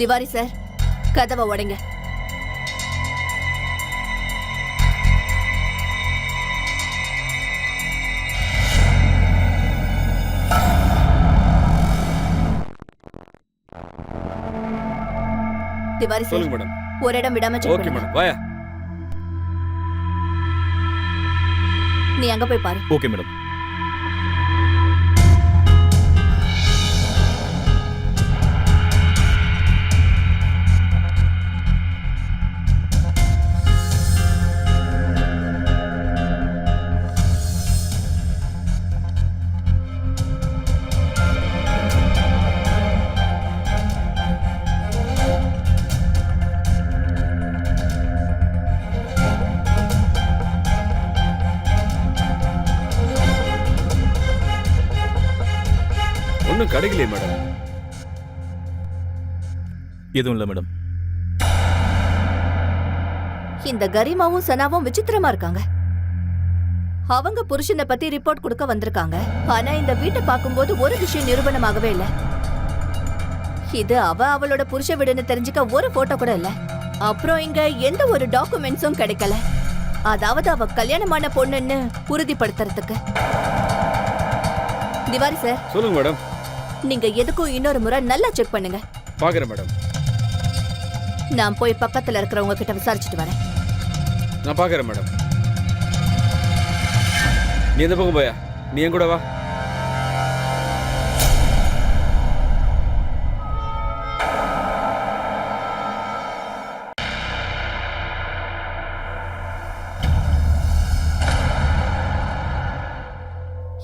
Tiwari sir கதவை உடைங்க. Tiwari sir சொல்லுங்க மேடம். ஒரு இடம் விடாம செக் ஓகே பண்ணுங்க. மேடம் வாயா. நீ அங்க போய் பாரு. Okay madam. ஒன்றும் கிடைக்கலையே மேடம். எதுவும் இல்லை மேடம். இந்த கரிமாவும் சனாவும் விசித்திரமா இருக்காங்க. அவங்க புருஷனை பத்தி ரிப்போர்ட் கொடுக்க வந்திருக்காங்க. ஆனா இந்த வீட்டை பார்க்கும்போது ஒரு விஷயம் நிரூபணமாகவே இல்ல. இது அவ அவளோட புருஷ வீடுன்னு தெரிஞ்சுக்க ஒரு போட்டோ கூட இல்ல. அப்புறம் இங்க எந்த ஒரு டாக்குமெண்ட்ஸும் கிடைக்கல. அதாவது அவ கல்யாணமான பொண்ணுன்னு உறுதிப்படுத்துறதுக்கு. திவாரி சார். சொல்லுங்க மேடம். நீங்க எதுக்கும் இன்னொரு முறை நல்லா செக் பண்ணுங்க. பார்க்குறேன் மேடம். நான் போய் பக்கத்துல இருக்கிறவங்க கிட்ட விசாரிச்சுட்டு வரேன். நான் பார்க்குறேன் மேடம். நீ எந்த பக்கம் போயா? நீ என் கூட வா.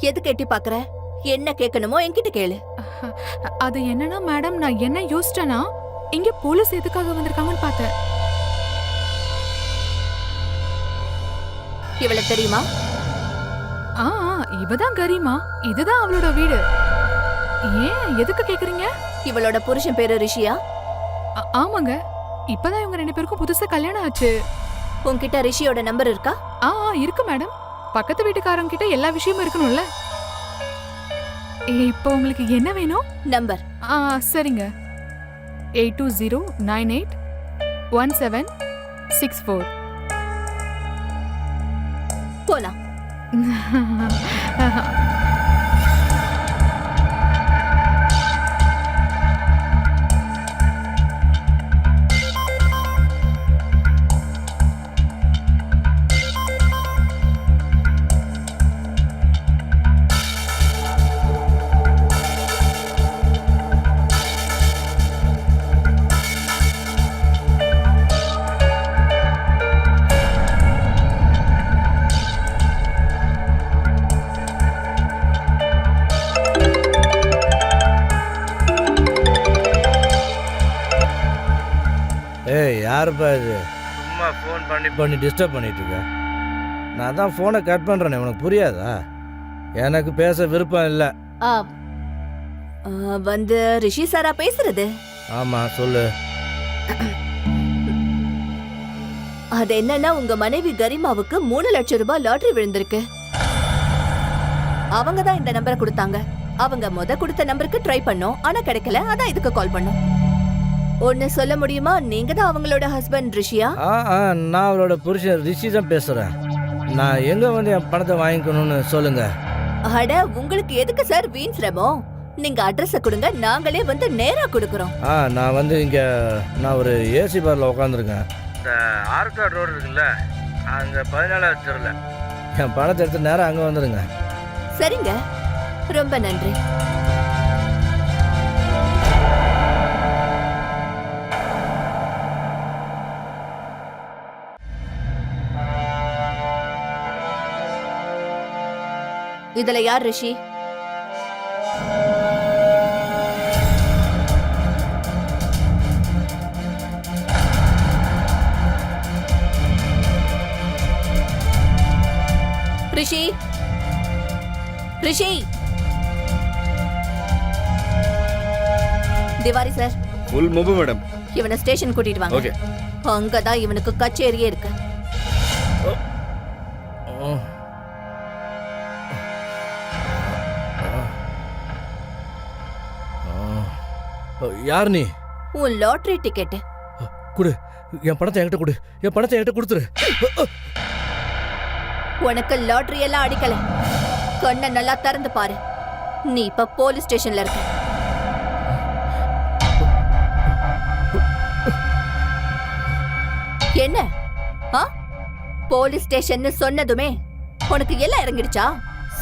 எதுக்கு எட்டி பாக்குற? என்ன கேட்கணுமோ என்கிட்ட கேளு. அது என்னன்னா மேடம் நான் என்ன யோசிச்சேன்னா இங்க போலீஸ் எதுக்காக வந்திருக்காங்கன்னு பார்த்தேன். இவள தெரியுமா? ஆ இவதான் கரிமா. இதுதான் அவளோட வீடு. ஏன் எதுக்கு கேக்குறீங்க? இவளோட புருஷன் பேரு ரிஷியா? ஆமாங்க. இப்பதான் இவங்க ரெண்டு பேருக்கும் புதுசா கல்யாணம் ஆச்சு. உன்கிட்ட ரிஷியோட நம்பர் இருக்கா? ஆ இருக்கு மேடம். பக்கத்து வீட்டுக்காரங்க கிட்ட எல்லா விஷயமும் இருக்கணும்ல. இப்போ உங்களுக்கு என்ன வேணும்? நம்பர். ஆ சரிங்க. Eight two zero nine eight one seven six four. போலாம். யாருப்பா இது? சும்மா ஃபோன் பண்ணி பண்ணி டிஸ்டர்ப் பண்ணிட்டு இருக்க நான் தான் ஃபோனை கட் பண்ணுறேனே உனக்கு புரியாதா? எனக்கு பேச விருப்பம் இல்லை. ஆ, ஆ, வந்து ரிஷி சாரா பேசுறது? ஆமாம் சொல்லு. அது என்னன்னா உங்க மனைவி கரிமாவுக்கு மூணு லட்சம் ரூபாய் லாட்டரி விழுந்திருக்கு. அவங்க தான் இந்த நம்பரை கொடுத்தாங்க. அவங்க முத கொடுத்த நம்பருக்கு ட்ரை பண்ணோம். ஆனா கிடைக்கல. அதான் இதுக்கு கால் பண்ணோம். ஒன்னு சொல்ல முடியுமா? நீங்க தான் அவங்களோட ஹஸ்பண்ட் ரிஷியா? ஆ ஆ நான் அவளோட புருஷன் ரிஷி தான் பேசுகிறேன் நான் எங்கே வந்து என் பணத்தை வாங்கிக்கணும்னு சொல்லுங்க. அட உங்களுக்கு எதுக்கு சார் வீண் சிரமம்? நீங்க அட்ரஸ கொடுங்க நாங்களே வந்து நேரா கொடுக்கறோம். ஆ நான் வந்து இங்கே நான் ஒரு ஏசி பாரில் உட்காந்துருக்கேன் இந்த ஆர்காட் ரோடு இருக்குல்ல அங்கே பதினாலாவது தெருவில் என் பணத்தை எடுத்து நேராக அங்கே வந்துடுங்க சரிங்க. ரொம்ப நன்றி. இதுல யார் ரிஷி? ரிஷி? ரிஷி? திவாரி சார். ஃபுல் மொபு மேடம். இவனை ஸ்டேஷன் கூட்டிட்டு வாங்க. அங்கதான் இவனுக்கு கச்சேரியே இருக்கு. யார் நீ? உன் லாட்டரி டிக்கெட் கொடு. என் பணத்தை என்கிட்ட கொடு. என் பணத்தை என்கிட்ட கொடுத்துரு. உனக்கு லாட்டரி எல்லாம் அடிக்கல. கண்ணை நல்லா திறந்து பாரு. நீ இப்ப போலீஸ் ஸ்டேஷன்ல இருக்க. என்ன? ஆ? போலீஸ் ஸ்டேஷன்னு சொன்னதுமே உனக்கு எல்லாம் இறங்கிடுச்சா?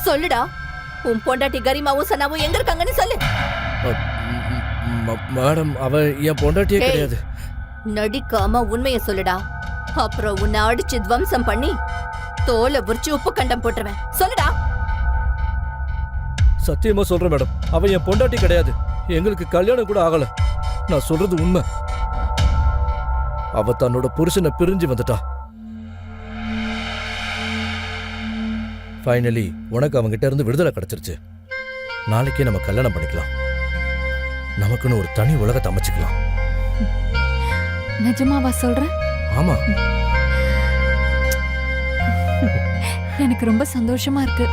சொல்லுடா. உன் பொண்டாட்டி கரிமாவும் சனாவும் எங்க இருக்காங்கன்னு சொல்லு. மேடம் அவ என் பொண்டாட்டியே. கிடையாது. நடிக்காம உண்மைய சொல்லுடா. அப்புறம் உன்னை அடிச்சு துவம்சம் பண்ணி தோலை உரிச்சு உப்பு கண்டம் போட்டுருவேன். சொல்லுடா. சத்தியமா சொல்றேன் மேடம். அவ என் பொண்டாட்டி கிடையாது. எங்களுக்கு கல்யாணம் கூட ஆகல. நான் சொல்றது உண்மை. அவ தன்னோட புருஷனை பிரிஞ்சு வந்துட்டா. ஃபைனலி உனக்கு அவங்கிட்ட இருந்து விடுதலை கிடைச்சிருச்சு. நாளைக்கே நம்ம கல்யாணம் பண்ணிக்கலாம். நமக்குன்னு ஒரு தனி உலகத்தை அமைச்சுக்கலாம். நிஜமாவா சொல்ற? ஆமா. எனக்கு ரொம்ப சந்தோஷமா இருக்கு.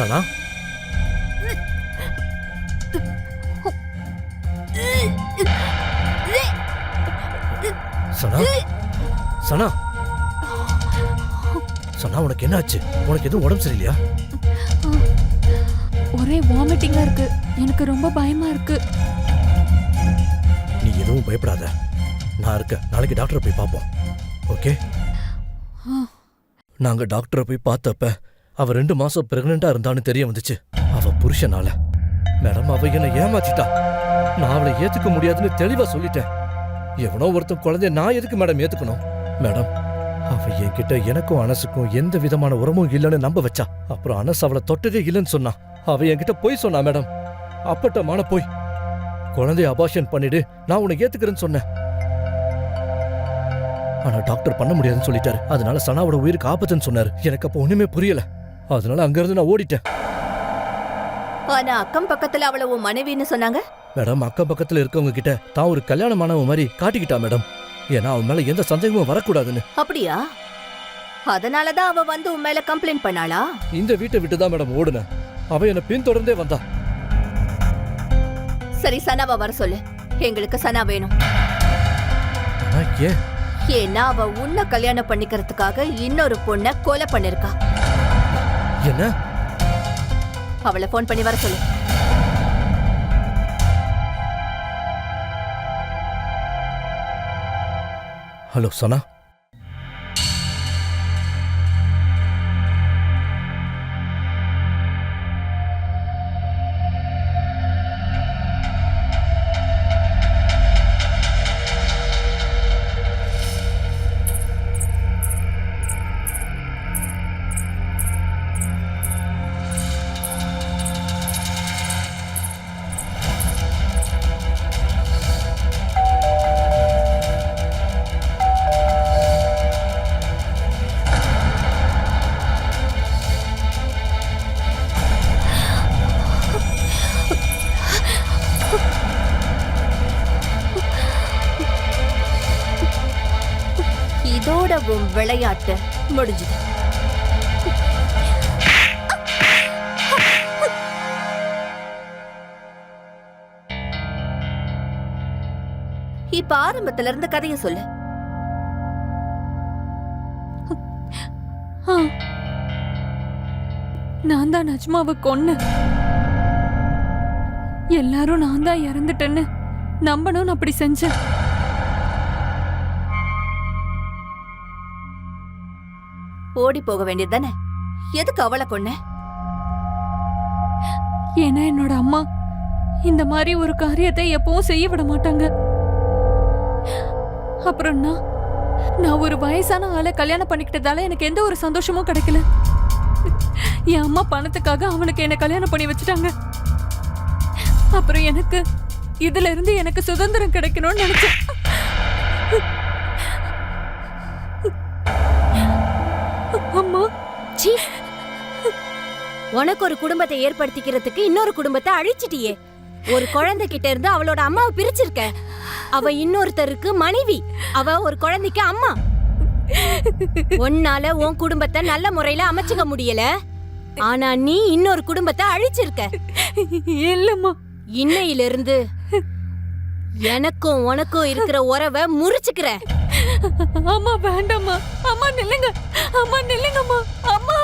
சனா சனா சனா. சனா உனக்கு என்ன ஆச்சு உனக்கு எதுவும் உடம்பு சரியில்லையா? ஒரே வாமிட்டிங்கா இருக்கு. எனக்கு ரொம்ப பயமா இருக்கு. நீ எதுவும் பயப்படாத. நான் இருக்கேன். நாளைக்கு டாக்டரை போய் பார்ப்போம். ஓகே. நாங்க டாக்டரை போய் பார்த்தப்ப அவ ரெண்டு மாசம் பிரெக்னெண்டா இருந்தான்னு தெரிய வந்துச்சு. அவ புருஷனால. மேடம் அவ என்ன ஏமாத்திட்டா. நான் அவளை ஏத்துக்க முடியாதுன்னு தெளிவா சொல்லிட்டேன். எவனோ ஒருத்தன் குழந்தைய நான் எதுக்கு மேடம் ஏத்துக்கணும்? மேடம் அவ என்கிட்ட எனக்கும் அனசுக்கும் எந்த விதமான உரமும் இல்லைன்னு நம்ப வச்சா. அப்புறம் அனஸ் அவளை தொட்டதே இல்லைன்னு சொன்னா. அவ என்கிட்ட போய் சொன்னா மேடம் அப்பட்டமான போய். குழந்தைய அபாஷன் பண்ணிடு நான் உன்னை ஏத்துக்கிறேன்னு சொன்னேன். ஆனா டாக்டர் பண்ண முடியாதுன்னு சொல்லிட்டாரு. அதனால சனாவோட உயிருக்கு ஆபத்துன்னு சொன்னாரு. எனக்கு அப்ப ஒண்ணுமே புரியல. அதனால அங்கிருந்து நான் ஓடிட்டேன். ஆனா அக்கம் பக்கத்துல அவள உன் மனைவின்னு சொன்னாங்க? மேடம் அக்கம் பக்கத்துல இருக்கவங்க கிட்ட தான் ஒரு கல்யாணமானவன் மாதிரி காட்டிக்கிட்டா மேடம். ஏன்னா அவன் மேல எந்த சந்தேகமும் வரக்கூடாதுன்னு. அப்படியா? அதனாலதான் அவ வந்து உன் மேல கம்ப்ளைண்ட் பண்ணாளா? இந்த வீட்டை விட்டு தான் மேடம் ஓடுனேன். அவ என்னை பின்தொடர்ந்தே வந்தா. சரி சனாவை வர சொல்லு. எங்களுக்கு சனா வேணும். ஏன்? ஏன்னா அவ உன்னை கல்யாணம் பண்ணிக்கிறதுக்காக இன்னொரு பொண்ண கொலை பண்ணிருக்கா. என்ன? அவளை ஃபோன் பண்ணி வர சொல்லு. ஹலோ சனா? இதோட உன் விளையாட்டு முடிஞ்சுது. இப்ப ஆரம்பத்துல இருந்து கதைய சொல்லு. ஆ. நான் தான் நஜ்மாவை கொன்னு. எல்லாரும் நான் தான் இறந்துட்டேன்னு நம்பணும்னு அப்படி செஞ்சேன். ஓடி போக வேண்டியது தானே? எதுக்கு அவளை கொன்ன? ஏன்னா என்னோட அம்மா இந்த மாதிரி ஒரு காரியத்தை எப்பவும் செய்ய விட மாட்டாங்க. அப்புறம் நான் ஒரு வயசான ஆளை கல்யாணம் பண்ணிக்கிட்டதால எனக்கு எந்த ஒரு சந்தோஷமும் கிடைக்கல. என் அம்மா பணத்துக்காக அவனுக்கு என்னை கல்யாணம் பண்ணி வச்சுட்டாங்க. அப்புறம் எனக்கு இதுல இருந்து எனக்கு சுதந்திரம் கிடைக்கணும்னு நினைச்சேன். அம்மா. சீ உனக்கு ஒரு குடும்பத்தை ஏற்படுத்திக்கிறதுக்கு இன்னொரு குடும்பத்தை அழிச்சிட்டியே. ஒரு குழந்தை கிட்ட இருந்து அவளோட அம்மாவை பிரிச்சிருக்க. அவ இன்னொருத்தருக்கு மனைவி. அவ ஒரு குழந்தைக்கு அம்மா. உன்னால உன் குடும்பத்தை நல்ல முறையில அமைச்சுக்க முடியல. ஆனா நீ இன்னொரு குடும்பத்தை அழிச்சிருக்க. இல்லம்மா. இன்னையில இருந்து எனக்கும் உனக்கும் இருக்கிற உறவை முறிச்சுக்கிற. அம்மா வேண்டாம்மா. அம்மா நில்லுங்க. அம்மா நில்லுங்கம்மா. அம்மா.